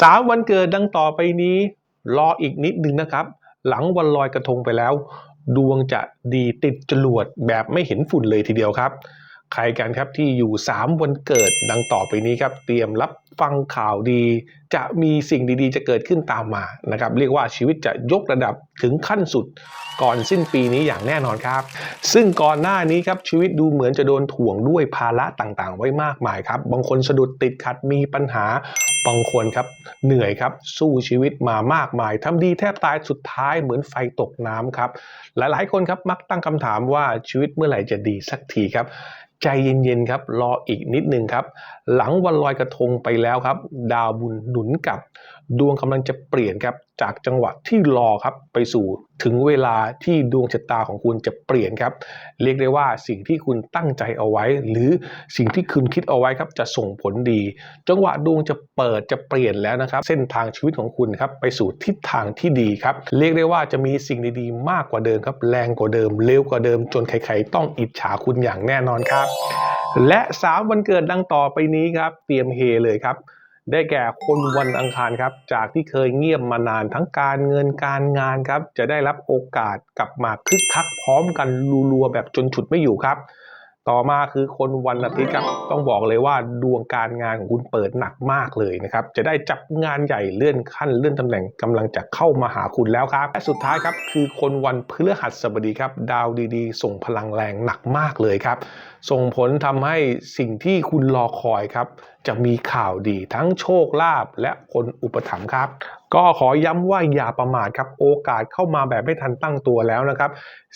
สามวันเกิดดังต่อไปนี้ รออีกนิดนึงนะครับ หลังวันลอยกระทงไปแล้ว ดวงจะดีติดจรวดแบบไม่เห็นฝุ่นเลยทีเดียวครับ ใครกันครับที่อยู่ 3 วันเกิดดังต่อไปนี้ครับ เตรียมรับ ฟังข่าวดี จะมีสิ่งดีๆ จะเกิดขึ้นตามมานะครับ เรียกว่าชีวิตจะยกระดับถึงขั้นสุดก่อนสิ้นปีนี้อย่างแน่นอนครับ ซึ่งก่อนหน้านี้ครับชีวิตดูเหมือนจะโดนถ่วงด้วยภาระต่างๆ ไว้มากมายครับ บางคนสะดุดติดขัดมีปัญหา บางคนครับเหนื่อยครับสู้ชีวิตมามากมายทำดีแทบตายสุดท้ายเหมือนไฟตกน้ำครับ หลายๆคนครับมักตั้งคำถามว่าชีวิตเมื่อไหร่จะดีสักทีครับ ใจเย็นๆครับรออีกนิดนึงครับ หลังวันลอยกระทงไปแล้วครับ ดาวบุญหนุนกับดวงกำลังจะเปลี่ยนครับจากจังหวะที่รอครับไปสู่ถึงเวลาที่ดวงชะตาของคุณจะเปลี่ยนครับ เรียกได้ว่าสิ่งที่คุณตั้งใจเอาไว้ หรือสิ่งที่คุณคิดเอาไว้ครับจะส่งผลดี จังหวะดวงจะเปิดจะเปลี่ยนแล้วนะครับ เส้นทางชีวิตของคุณครับไปสู่ทิศทางที่ดีครับ เรียกได้ว่าจะมีสิ่งดีๆ มากกว่าเดิมครับ แรงกว่าเดิมเร็วกว่าเดิม จนใครๆต้องอิจฉาคุณอย่างแน่นอนครับ และสามวันเกิดดังต่อไปนี้ครับ เตรียมเฮเลยครับ ได้แก่คนวันอังคารครับ จากที่เคยเงียบมานานทั้งการเงินการงานครับ จะได้รับโอกาสกลับมาคึกคักพร้อมกันรัวๆแบบจนฉุดไม่อยู่ครับ ต่อมาคือคนวันอาทิตย์ครับต้องบอกเลยว่าดวงการงานของคุณเปิดหนักมากเลยนะครับจะได้จับงานใหญ่เลื่อนขั้นเลื่อนตำแหน่งกำลังจะเข้ามาหาคุณแล้วครับและสุดท้ายครับคือคนวันพฤหัสบดีครับ ดาวดีๆ ส่งพลังแรงหนักมากเลยครับ ส่งผลทำให้สิ่งที่คุณรอคอยครับ จะมีข่าวดีทั้งโชคลาภและคนอุปถัมภ์ครับ ก็ขอย้ำว่าอย่าประมาทครับโอกาสเข้ามาแบบไม่ทันตั้งตัวแล้วนะครับ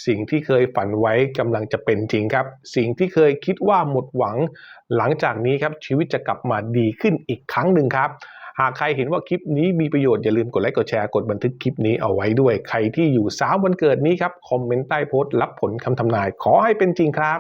สิ่งที่เคยฝันไว้กำลังจะเป็นจริงครับ สิ่งที่เคยคิดว่าหมดหวัง หลังจากนี้ครับชีวิตจะกลับมาดีขึ้นอีกครั้งหนึ่งครับหากใครเห็นว่าคลิปนี้มีประโยชน์อย่าลืมกดไลค์กดแชร์กดบันทึกคลิปนี้เอาไว้ด้วย ใครที่อยู่สามวันเกิดนี้ครับคอมเมนต์ใต้โพสต์รับผลคำทำนาย ขอให้เป็นจริงครับ